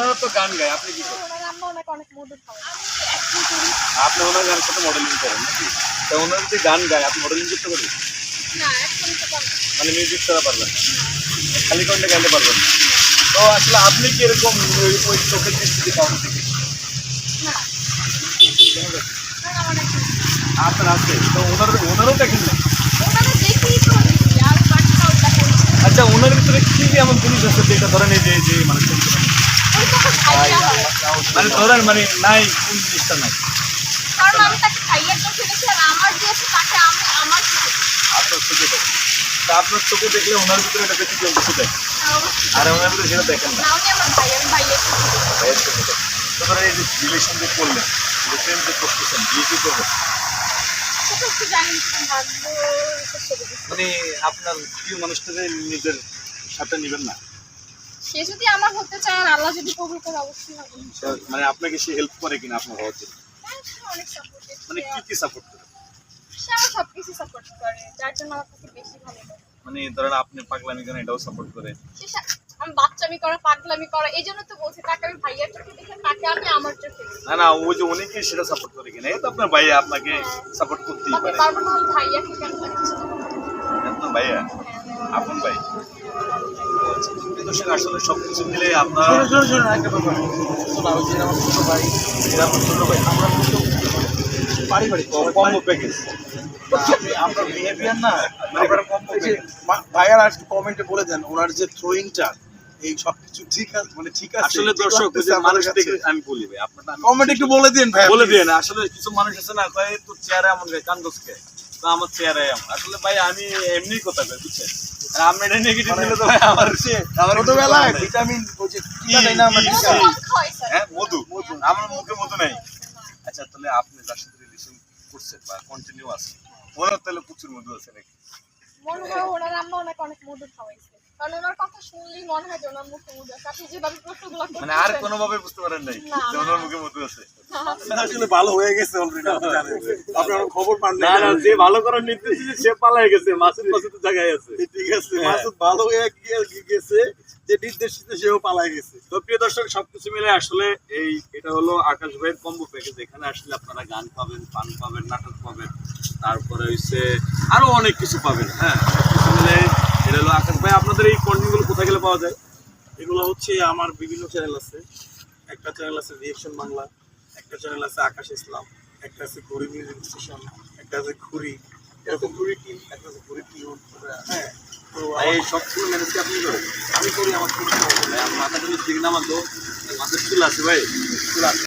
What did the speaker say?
ওনারা তো গান গায় আপনি কি করেন? আপনি ওনার গানের সাথে মডেলিং করেন নাকি? তো ওনার যদি গান গায় আপনি মডেলিং করতে পারবেন। মানে মিউজিক ছাড়া পারবেন খালি কণ্ঠে গাইতে পারবেন তো আসলে আপনি কি এরকম ওই চোখের দৃষ্টিতে কাউকে দেখেছেন না। না, আমার একটা আপনার আছে। তো ওনার ওনারও দেখেন না? আচ্ছা ওনার ভিতরে কি এমন জিনিস আছে যেটা ধরেন এই যে মানে মানে ধরেন মানে নাই কোন জিনিসটা নাই? কারণ আমি তাকে ভাইয়ার চোখে দেখি আর আমার যে তাকে আমি আমার আপনার চোখে তা আপনার চোখে দেখলে ওনার ভিতরে এটা বেশি কেউ কিছু দেখে আর ওনার ভিতরে সেটা দেখেন না। না উনি আমার ভাই আমি ভাইয়ের ভাইয়ের চোখে দেখেন। তো এই যে রিলেশন যে করলেন যে প্রেম যে করতেছেন বিয়ে কি করবেন সেটা একটু জানি না, ভাগ্য এটা ছেড়ে দিচ্ছি। মানে আপনার প্রিয় মানুষটাকে নিজের সাথে নেবেন না। সে যদি আমার হতে চায় আর আল্লাহ যদি কবুল করে অবশ্যই হবে। মানে আপনাকে সে হেল্প করে কিনা আপনার হওয়ার জন্য হ্যাঁ, মানে কি কি সাপোর্ট করে? সে আমার সাপোর্ট করে যার জন্য আমার কাছে বেশি ভালো লাগে। মানে ধরেন আপনি পাগলামি করেন এটাও সাপোর্ট করে। আমি বাচ্চামি করা পাগলামি করা এই জন্য তো বলছি তাকে আমি ভাইয়ার চোখে দেখি তাকে আমি আমার চোখে না না ওই যে অনেকে সেটা সাপোর্ট করে কিনা এই তো আপনার ভাইয়া আপনাকে সাপোর্ট করতেই পারে। কেন ভাইয়া? আপন ভাই? আসলে সবকিছু মিলে আপনার ভাই, আমার কিন্তু পারিবারিক, প্যাকেজ আপনার না, আপনার ভাইয়ারা আজকে কমেন্টে বলে দেন ওনার যে থ্রোয়িংটা এই সবকিছু ঠিক আছে মানে ঠিক আছে আসলে দর্শক মানুষ দেখে আমি বলি ভাই আপনারটা আমি- কমেন্ট একটু বলে দিন ভাই বলে দিয়ে না আসলে কিছু মানুষ আছে না কয় তো চেয়ারে এমন গায়ে কান্দসকে তো আমার চেয়ারে আসলে ভাই আমি এমনি কথা কই বুঝছেন? আর এটা নেগেটিভ দিলে তো ভাই আমার সে আমার ভিটামিন বলছে না আমরা হ্যাঁ? মধু। আমার মুখে মধু নাই। আচ্ছা তাহলে আপনি যার সাথে রিলেশন করছেন বা কন্টিনিউ আছে ওনার তাহলে প্রচুর মধু আছে নাকি? মনে হয় ওনার আম্মা ওনাকে অনেক মধুর খাওয়াইছে। কারণ ওনার কথা শুনলেই মনে হয় যে ওনার মুখে মধু আছে। আপনি যেভাবে প্রশ্নগুলো মানে আর কোনো ভাবে বুঝতে পারেন নাই না, যে ওনার মুখে মধু আছে। আসলে ভালো হয়ে গেছে অলরেডি আপনি জানেন। আপনার খবর পান না না যে ভালো করার নির্দেশ সে পালাই গেছে মাসুদ মাসুদ জায়গায় আছে। ঠিক আছে। মাসুদ ভালো হয়ে গেছে। যে নির্দেশিত সেও পালায় গেছে। তো প্রিয় দর্শক, সবকিছু মিলে আসলে এই এটা হলো আকাশ ভাইয়ের কম্বো প্যাকেজ এখানে আসলে আপনারা গান পাবেন, পান পাবেন, নাটক পাবেন, তারপরে হচ্ছে আরও অনেক কিছু পাবেন হ্যাঁ? সবকিছু মিলে এটা হলো আকাশ ভাই। আপনাদের এই কন্টেন্টগুলো কোথায় গেলে পাওয়া যায়? এগুলো হচ্ছে আমার বিভিন্ন চ্যানেল আছে। একটা চ্যানেল আছে রিয়েকশন বাংলা একটা চ্যানেল আছে আকাশ ইসলাম একটা আছে ঘুরি স্টেশন একটা আছে ঘুরি এরকম কুড়ি টিম, একটা কুড়ি টিম হ্যাঁ। তো আপনি আমি করি আমার মাথা আমার মাথাটা নিচে দিকে নামান তো মাথার চুল আছে, ভাই। চুল আছে।